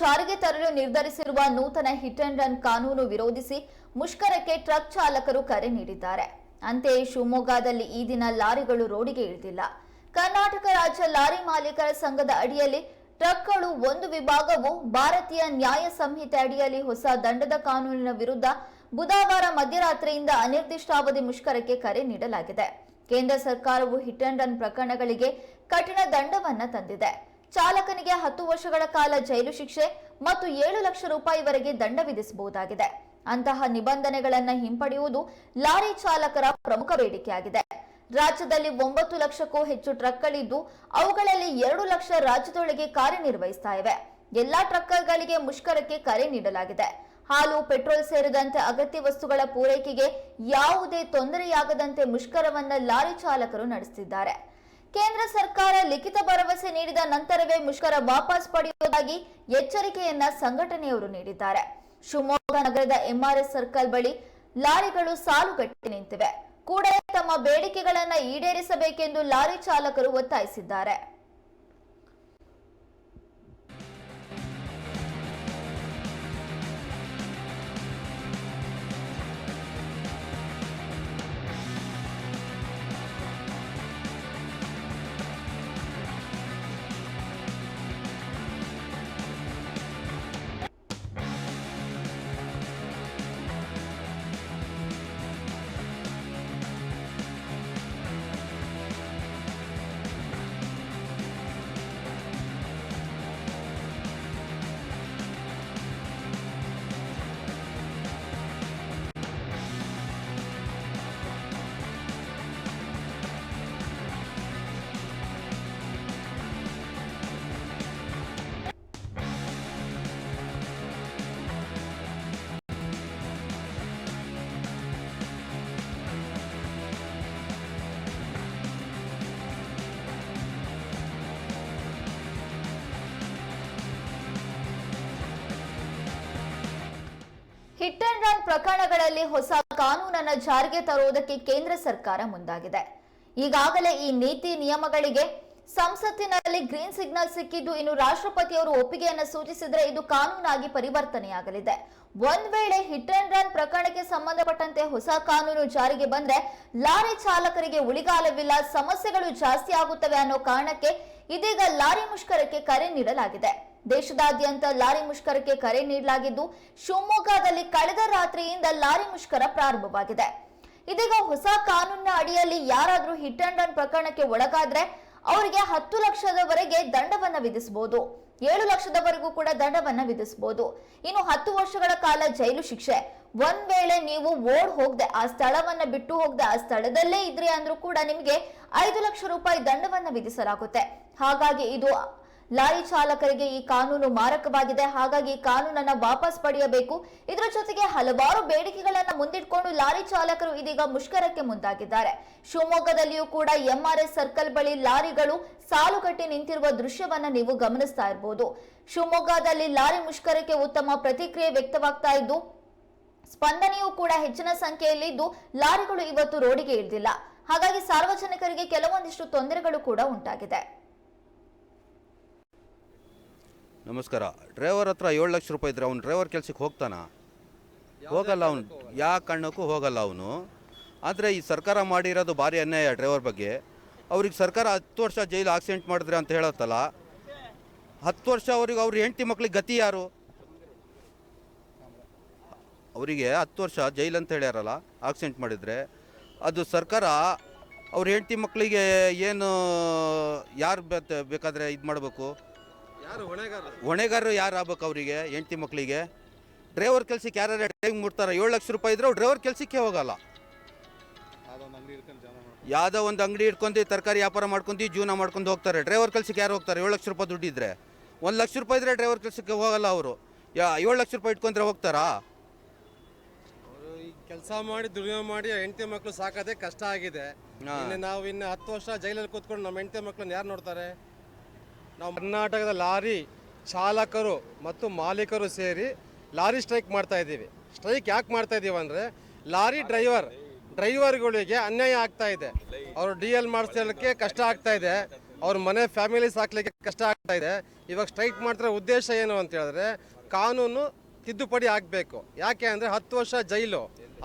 ಜಾರಿಗೆ ತರಲು ನಿರ್ಧರಿಸಿರುವ ನೂತನ ಹಿಟ್ ಅಂಡ್ ರನ್ ಕಾನೂನು ವಿರೋಧಿಸಿ ಮುಷ್ಕರಕ್ಕೆ ಟ್ರಕ್ ಚಾಲಕರು ಕರೆ ನೀಡಿದ್ದಾರೆ. ಅಂತೆಯೇ ಶಿವಮೊಗ್ಗದಲ್ಲಿ ಈ ದಿನ ಲಾರಿಗಳು ರೋಡಿಗೆ ಇಳಿದಿಲ್ಲ. ಕರ್ನಾಟಕ ರಾಜ್ಯ ಲಾರಿ ಮಾಲೀಕರ ಸಂಘದ ಅಡಿಯಲ್ಲಿ ಟ್ರಕ್ಗಳು ಒಂದು ವಿಭಾಗವು ಭಾರತೀಯ ನ್ಯಾಯ ಸಂಹಿತೆ ಅಡಿಯಲ್ಲಿ ಹೊಸ ದಂಡದ ಕಾನೂನಿನ ವಿರುದ್ಧ ಬುಧವಾರ ಮಧ್ಯರಾತ್ರಿಯಿಂದ ಅನಿರ್ದಿಷ್ಟಾವಧಿ ಮುಷ್ಕರಕ್ಕೆ ಕರೆ ನೀಡಲಾಗಿದೆ. ಕೇಂದ್ರ ಸರ್ಕಾರವು ಹಿಟ್ ಅಂಡ್ ರನ್ ಪ್ರಕರಣಗಳಿಗೆ ಕಠಿಣ ದಂಡವನ್ನು ತಂದಿದೆ. ಚಾಲಕನಿಗೆ ಹತ್ತು ವರ್ಷಗಳ ಕಾಲ ಜೈಲು ಶಿಕ್ಷೆ ಮತ್ತು ಏಳು ಲಕ್ಷ ರೂಪಾಯಿವರೆಗೆ ದಂಡ ವಿಧಿಸಬಹುದಾಗಿದೆ. ಅಂತಹ ನಿಬಂಧನೆಗಳನ್ನು ಹಿಂಪಡೆಯುವುದು ಲಾರಿ ಚಾಲಕರ ಪ್ರಮುಖ ಬೇಡಿಕೆಯಾಗಿದೆ. ರಾಜ್ಯದಲ್ಲಿ ಒಂಬತ್ತು ಲಕ್ಷಕ್ಕೂ ಹೆಚ್ಚು ಟ್ರಕ್ಗಳಿದ್ದು, ಅವುಗಳಲ್ಲಿ ಎರಡು ಲಕ್ಷ ರಾಜ್ಯದೊಳಗೆ ಕಾರ್ಯನಿರ್ವಹಿಸ್ತಾ ಇವೆ. ಎಲ್ಲಾ ಟ್ರಕ್ಗಳಿಗೆ ಮುಷ್ಕರಕ್ಕೆ ಕರೆ ನೀಡಲಾಗಿದೆ. ಹಾಲು, ಪೆಟ್ರೋಲ್ ಸೇರಿದಂತೆ ಅಗತ್ಯ ವಸ್ತುಗಳ ಪೂರೈಕೆಗೆ ಯಾವುದೇ ತೊಂದರೆಯಾಗದಂತೆ ಮುಷ್ಕರವನ್ನ ಲಾರಿ ಚಾಲಕರು ನಡೆಸುತ್ತಿದ್ದಾರೆ. ಕೇಂದ್ರ ಸರ್ಕಾರ ಲಿಖಿತ ಭರವಸೆ ನೀಡಿದ ನಂತರವೇ ಮುಷ್ಕರ ವಾಪಸ್ ಪಡೆಯುವುದಾಗಿ ಎಚ್ಚರಿಕೆಯನ್ನ ಸಂಘಟನೆಯವರು ನೀಡಿದ್ದಾರೆ. ಶಿವಮೊಗ್ಗ ನಗರದ ಎಂಆರ್ಎಸ್ ಸರ್ಕಲ್ ಬಳಿ ಲಾರಿಗಳು ಸಾಲುಗಟ್ಟಿ ನಿಂತಿವೆ. ಕೂಡಲೇ ತಮ್ಮ ಬೇಡಿಕೆಗಳನ್ನ ಈಡೇರಿಸಬೇಕೆಂದು ಲಾರಿ ಚಾಲಕರು ಒತ್ತಾಯಿಸಿದ್ದಾರೆ. ಹಿಟ್ ಅಂಡ್ ರನ್ ಪ್ರಕರಣಗಳಲ್ಲಿ ಹೊಸ ಕಾನೂನನ್ನು ಜಾರಿಗೆ ತರುವುದಕ್ಕೆ ಕೇಂದ್ರ ಸರ್ಕಾರ ಮುಂದಾಗಿದೆ. ಈಗಾಗಲೇ ಈ ನೀತಿ ನಿಯಮಗಳಿಗೆ ಸಂಸತ್ತಿನಲ್ಲಿ ಗ್ರೀನ್ ಸಿಗ್ನಲ್ ಸಿಕ್ಕಿದ್ದು ಇನ್ನು ರಾಷ್ಟ್ರಪತಿಯವರು ಒಪ್ಪಿಗೆಯನ್ನು ಸೂಚಿಸಿದರೆ ಇದು ಕಾನೂನಾಗಿ ಪರಿವರ್ತನೆಯಾಗಲಿದೆ. ಒಂದ್ ವೇಳೆ ಹಿಟ್ ಅಂಡ್ ರನ್ ಪ್ರಕರಣಕ್ಕೆ ಸಂಬಂಧಪಟ್ಟಂತೆ ಹೊಸ ಕಾನೂನು ಜಾರಿಗೆ ಬಂದ್ರೆ ಲಾರಿ ಚಾಲಕರಿಗೆ ಉಳಿಗಾಲವಿಲ್ಲ, ಸಮಸ್ಯೆಗಳು ಜಾಸ್ತಿ ಆಗುತ್ತವೆ ಅನ್ನೋ ಕಾರಣಕ್ಕೆ ಇದೀಗ ಲಾರಿ ಮುಷ್ಕರಕ್ಕೆ ಕರೆ ನೀಡಲಾಗಿದೆ. ದೇಶದಾದ್ಯಂತ ಲಾರಿ ಮುಷ್ಕರಕ್ಕೆ ಕರೆ ನೀಡಲಾಗಿದ್ದು, ಶಿವಮೊಗ್ಗದಲ್ಲಿ ಕಳೆದ ರಾತ್ರಿಯಿಂದ ಲಾರಿ ಮುಷ್ಕರ ಪ್ರಾರಂಭವಾಗಿದೆ. ಇದೀಗ ಹೊಸ ಕಾನೂನಿನ ಅಡಿಯಲ್ಲಿ ಯಾರಾದರೂ ಹಿಟ್ ಅಂಡ್ ರನ್ ಪ್ರಕರಣಕ್ಕೆ ಒಳಗಾದ್ರೆ ಅವರಿಗೆ ಹತ್ತು ಲಕ್ಷದವರೆಗೆ ದಂಡವನ್ನ ವಿಧಿಸಬಹುದು. ಏಳು ಲಕ್ಷದವರೆಗೂ ಕೂಡ ದಂಡವನ್ನ ವಿಧಿಸಬಹುದು. ಇನ್ನು ಹತ್ತು ವರ್ಷಗಳ ಕಾಲ ಜೈಲು ಶಿಕ್ಷೆ. ಒಂದ್ ವೇಳೆ ನೀವು ಓಡ್ ಹೋಗದೆ, ಆ ಸ್ಥಳವನ್ನ ಬಿಟ್ಟು ಹೋಗದೆ, ಆ ಸ್ಥಳದಲ್ಲೇ ಇದ್ರಿ ಅಂದ್ರೂ ಕೂಡ ನಿಮಗೆ ಐದು ಲಕ್ಷ ರೂಪಾಯಿ ದಂಡವನ್ನ ವಿಧಿಸಲಾಗುತ್ತೆ. ಹಾಗಾಗಿ ಇದು ಲಾರಿ ಚಾಲಕರಿಗೆ ಈ ಕಾನೂನು ಮಾರಕವಾಗಿದೆ. ಹಾಗಾಗಿ ಈ ಕಾನೂನನ್ನ ವಾಪಸ್ ಪಡೆಯಬೇಕು. ಇದರ ಜೊತೆಗೆ ಹಲವಾರು ಬೇಡಿಕೆಗಳನ್ನ ಮುಂದಿಟ್ಕೊಂಡು ಲಾರಿ ಚಾಲಕರು ಇದೀಗ ಮುಷ್ಕರಕ್ಕೆ ಮುಂದಾಗಿದ್ದಾರೆ. ಶಿವಮೊಗ್ಗದಲ್ಲಿಯೂ ಕೂಡ ಎಂಆರ್ಎಸ್ ಸರ್ಕಲ್ ಬಳಿ ಲಾರಿಗಳು ಸಾಲುಗಟ್ಟಿ ನಿಂತಿರುವ ದೃಶ್ಯವನ್ನ ನೀವು ಗಮನಿಸ್ತಾ ಇರಬಹುದು ಶಿವಮೊಗ್ಗದಲ್ಲಿ ಲಾರಿ ಮುಷ್ಕರಕ್ಕೆ ಉತ್ತಮ ಪ್ರತಿಕ್ರಿಯೆ ವ್ಯಕ್ತವಾಗ್ತಾ ಇದ್ದು, ಸ್ಪಂದನೆಯೂ ಕೂಡ ಹೆಚ್ಚಿನ ಸಂಖ್ಯೆಯಲ್ಲಿದ್ದು ಲಾರಿಗಳು ಇವತ್ತು ರೋಡಿಗೆ ಇಳಿದಿಲ್ಲ. ಹಾಗಾಗಿ ಸಾರ್ವಜನಿಕರಿಗೆ ಕೆಲವೊಂದಿಷ್ಟು ತೊಂದರೆಗಳು ಕೂಡ ಉಂಟಾಗಿದೆ. ನಮಸ್ಕಾರ. ಡ್ರೈವರ್ ಹತ್ರ ಏಳು ಲಕ್ಷ ರೂಪಾಯಿ ಇದ್ರೆ ಅವ್ನು ಡ್ರೈವರ್ ಕೆಲ್ಸಕ್ಕೆ ಹೋಗ್ತಾನ? ಹೋಗಲ್ಲ ಅವನು. ಯಾವ ಕಾರಣಕ್ಕೂ ಹೋಗಲ್ಲ ಅವನು. ಆದರೆ ಈ ಸರ್ಕಾರ ಮಾಡಿರೋದು ಭಾರಿ ಅನ್ಯಾಯ ಡ್ರೈವರ್ ಬಗ್ಗೆ. ಅವ್ರಿಗೆ ಸರ್ಕಾರ ಹತ್ತು ವರ್ಷ ಜೈಲು ಆಕ್ಸಿಡೆಂಟ್ ಮಾಡಿದ್ರೆ ಅಂತ ಹೇಳತ್ತಲ್ಲ. ಹತ್ತು ವರ್ಷ ಅವ್ರಿಗೆ ಅವ್ರ ಹೆಂಡತಿ ಮಕ್ಳಿಗೆ ಗತಿ ಯಾರು? ಅವರಿಗೆ ಹತ್ತು ವರ್ಷ ಜೈಲು ಅಂತ ಹೇಳ್ಯಾರಲ್ಲ ಆಕ್ಸಿಡೆಂಟ್ ಮಾಡಿದರೆ. ಅದು ಸರ್ಕಾರ ಅವ್ರ ಹೆಂಡತಿ ಮಕ್ಕಳಿಗೆ ಏನು ಯಾರು ಬೇಕಾದರೆ ಇದು ಮಾಡಬೇಕು? ಹೊಣೆಗಾರರು? ಯಾರು ಆಗ್ಬೇಕು ಅವರಿಗೆ ಹೆಂಡತಿ ಮಕ್ಕಳಿಗೆ ಡ್ರೈವರ್ ಕೆಲ್ಸಕ್ಕೆ ಯಾರು ಡ್ರೈವಿಂಗ್ ಮುಡ್ತಾರೆ ಏಳು ಲಕ್ಷ ರೂಪಾಯಿ ಇದ್ರೆ ಡ್ರೈವರ್ ಕೆಲ್ಸಕ್ಕೆ ಹೋಗಲ್ಲ. ಯಾವುದೋ ಒಂದು ಅಂಗಡಿ ಇಟ್ಕೊಂಡು ತರಕಾರಿ ವ್ಯಾಪಾರ ಮಾಡ್ಕೊಂಡು ಜೀವನ ಮಾಡ್ಕೊಂಡು ಹೋಗ್ತಾರೆ. ಡ್ರೈವರ್ ಕೆಲ್ಸಕ್ಕೆ ಯಾರು ಹೋಗ್ತಾರೆ? ಏಳು ಲಕ್ಷ ರೂಪಾಯಿ ದುಡ್ಡಿದ್ರೆ ಒಂದು ಲಕ್ಷ ರೂಪಾಯಿ ಇದ್ರೆ ಡ್ರೈವರ್ ಕೆಲಸಕ್ಕೆ ಹೋಗಲ್ಲ ಅವರು. ಯಾ ಏಳು ಲಕ್ಷ ರೂಪಾಯಿ ಇಟ್ಕೊಂಡ್ರೆ ಹೋಗ್ತಾರಾ? ಕೆಲಸ ಮಾಡಿ ದುಡಿಮೆ ಮಾಡಿ ಹೆಂಡತಿ ಮಕ್ಕಳು ಸಾಕೋದೇ ಕಷ್ಟ ಆಗಿದೆ. ನಾವು ಇನ್ನು ಹತ್ತು ವರ್ಷ ಜೈಲಲ್ಲಿ ಕೂತ್ಕೊಂಡು ನಮ್ಮ ಹೆಂಡತಿ ಮಕ್ಕಳನ್ನ ಯಾರು ನೋಡ್ತಾರೆ? ನಾವು ಕರ್ನಾಟಕದ ಲಾರಿ ಚಾಲಕರು ಮತ್ತು ಮಾಲೀಕರು ಸೇರಿ ಲಾರಿ ಸ್ಟ್ರೈಕ್ ಮಾಡ್ತಾ ಇದ್ದೀವಿ. ಸ್ಟ್ರೈಕ್ ಯಾಕೆ ಮಾಡ್ತಾ ಇದ್ದೀವಿ ಅಂದರೆ ಲಾರಿ ಡ್ರೈವರ್, ಡ್ರೈವರ್ಗಳಿಗೆ ಅನ್ಯಾಯ ಆಗ್ತಾ ಇದೆ. ಅವರು ಡಿ ಎಲ್ ಮಾಡಿಸಲಿಕ್ಕೆ ಕಷ್ಟ ಆಗ್ತಾ ಇದೆ. ಅವ್ರ ಮನೆ ಫ್ಯಾಮಿಲಿ ಸಾಕ್ಲಿಕ್ಕೆ ಕಷ್ಟ ಆಗ್ತಾ ಇದೆ. ಇವಾಗ ಸ್ಟ್ರೈಕ್ ಮಾಡ್ತಿರೋ ಉದ್ದೇಶ ಏನು ಅಂತ ಹೇಳಿದ್ರೆ ಕಾನೂನು ತಿದ್ದುಪಡಿ ಆಗಬೇಕು. ಯಾಕೆ ಅಂದರೆ ಹತ್ತು ವರ್ಷ ಜೈಲು.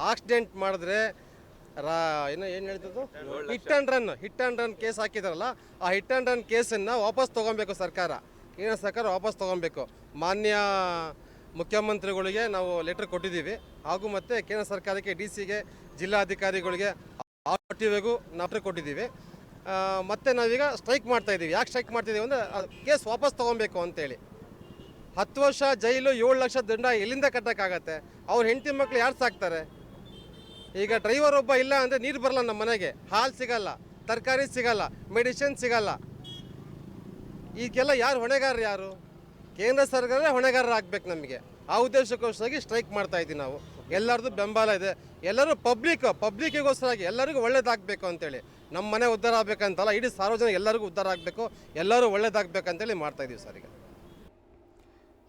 ಆಕ್ಸಿಡೆಂಟ್ ಮಾಡಿದ್ರೆ ರಾ ಏನು ಏನು ಹೇಳ್ತಿದ್ದು? Hit and run hit and run case ಹಾಕಿದಾರಲ್ಲ, ಆ ಹಿಟ್ ಆ್ಯಂಡ್ ರನ್ ಕೇಸನ್ನು ವಾಪಸ್ ತೊಗೊಬೇಕು ಸರ್ಕಾರ. ಕೇಂದ್ರ ಸರ್ಕಾರ ವಾಪಸ್ ತೊಗೊಬೇಕು. ಮಾನ್ಯ ಮುಖ್ಯಮಂತ್ರಿಗಳಿಗೆ ನಾವು ಲೆಟರ್ ಕೊಟ್ಟಿದ್ದೀವಿ. ಹಾಗೂ ಮತ್ತು ಕೇಂದ್ರ ಸರ್ಕಾರಕ್ಕೆ ಡಿ ಸಿಗೆ ಜಿಲ್ಲಾಧಿಕಾರಿಗಳಿಗೆ ಆರ್ ಟಿ ಕೊಟ್ಟಿದ್ದೀವಿ. ಮತ್ತು ಮತ್ತೆ ನಾವೀಗ ಸ್ಟ್ರೈಕ್ ಮಾಡ್ತಾ ಇದ್ದೀವಿ. ಯಾಕೆ ಸ್ಟ್ರೈಕ್ ಮಾಡ್ತಿದ್ದೀವಿ ಅಂದರೆ ಕೇಸ್ ವಾಪಸ್ ತೊಗೊಬೇಕು ಅಂತೇಳಿ. ಹತ್ತು ವರ್ಷ ಜೈಲು, ಏಳು ಲಕ್ಷ ದಂಡ ಎಲ್ಲಿಂದ ಕಟ್ಟೋಕ್ಕಾಗತ್ತೆ? ಅವ್ರ ಹೆಂಡತಿ ಮಕ್ಳು ಯಾರು ಸಾಕ್ತಾರೆ? ಈಗ ಡ್ರೈವರ್ ಒಬ್ಬ ಇಲ್ಲ ಅಂದರೆ ನೀರು ಬರಲ್ಲ ನಮ್ಮ ಮನೆಗೆ. ಹಾಲು ಸಿಗಲ್ಲ, ತರಕಾರಿ ಸಿಗಲ್ಲ ಮೆಡಿಸಿನ್ ಸಿಗಲ್ಲ. ಈಗೆಲ್ಲ ಯಾರು ಹೊಣೆಗಾರರು ಯಾರು? ಕೇಂದ್ರ ಸರ್ಕಾರವೇ ಹೊಣೆಗಾರರು ಆಗ್ಬೇಕು ನಮಗೆ. ಆ ಉದ್ದೇಶಕ್ಕೋಸ್ಕರವಾಗಿ ಸ್ಟ್ರೈಕ್ ಮಾಡ್ತಾ ಇದ್ದೀವಿ ನಾವು. ಎಲ್ಲರದ್ದು ಬೆಂಬಲ ಇದೆ. ಎಲ್ಲರೂ ಪಬ್ಲಿಕ್ ಪಬ್ಲಿಕ್ಕಿಗೋಸ್ಕರಾಗಿ ಎಲ್ಲರಿಗೂ ಒಳ್ಳೇದಾಗಬೇಕು ಅಂತೇಳಿ. ನಮ್ಮ ಮನೆ ಉದ್ಧಾರ ಆಗಬೇಕಂತಲ್ಲ, ಇಡೀ ಸಾರ್ವಜನಿಕ ಎಲ್ಲರಿಗೂ ಉದ್ಧಾರ ಆಗಬೇಕು. ಎಲ್ಲರೂ ಒಳ್ಳೇದಾಗಬೇಕಂತೇಳಿ ಮಾಡ್ತಾ ಇದ್ದೀವಿ ಸರ್ ಈಗ.